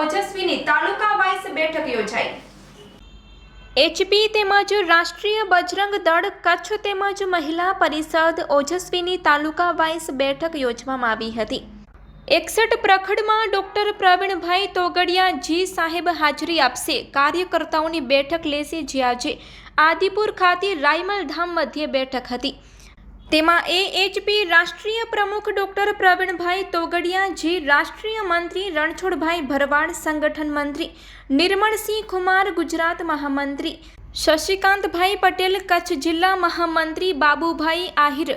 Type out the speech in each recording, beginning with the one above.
ઓજસ્વીની તાલુકા wise બેઠક યોજાઈ. HP તેમજ રાષ્ટ્રીય બજરંગ દળ કચ્છ તેમજ મહિલા પરિષદ ઓજસ્વીની તાલુકા વાઇઝ બેઠક યોજવામાં આવી હતી. એકસઠ પ્રખડમાં ડોક્ટર પ્રવીણભાઈ તોગડિયા જી સાહેબ હાજરી આપશે. કાર્યકર્તાઓની બેઠક લેશે જે આજે. આદિપુર ખાતે રાયમલ ધામ મધ્યે બેઠક હતી. તેમાં એએચપી રાષ્ટ્રીય પ્રમુખ ડોક્ટર પ્રવીણભાઈ તોગડિયા, જી રાષ્ટ્રીય મંત્રી રણછોડભાઈ ભરવાડ, સંગઠન મંત્રી નિર્મળસિંહ કુમાર, ગુજરાત મહામંત્રી શશિકાંતભાઈ પટેલ, કચ્છ જિલ્લા મહામંત્રી બાબુભાઈ આહિર,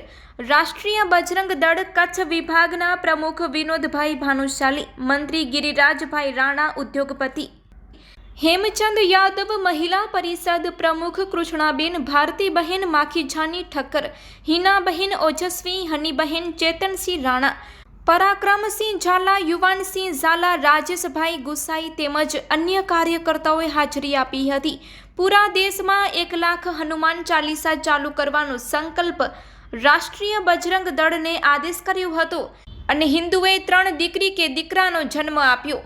રાષ્ટ્રીય બજરંગ દળ, કચ્છ વિભાગના પ્રમુખ વિનોદભાઈ ભાનુશાલી, મંત્રી ગિરિરાજભાઈ રાણા ઉદ્યોગપતિ હેમચંદ યાદવ મહિલા પરિષદ પ્રમુખ કૃષ્ણાબેન ભારતીબહેન માખીજાની ઠક્કર, હિનાબહેન ઓજસ્વી, હનીબહેન ચેતનસિંહ રાણા, પરાક્રમસિંહ ઝાલા, યુવાનસિંહ ઝાલા, રાજેશભાઈ ગુસાઈ તેમજ અન્ય કાર્યકર્તાઓએ હાજરી આપી હતી. પૂરા દેશમાં એક લાખ હનુમાન ચાલીસા ચાલુ કરવાનો સંકલ્પ રાષ્ટ્રીય બજરંગ દળને આદેશ કર્યો હતો અને હિન્દુએ ત્રણ દીકરી કે દીકરાનો જન્મ આપ્યો.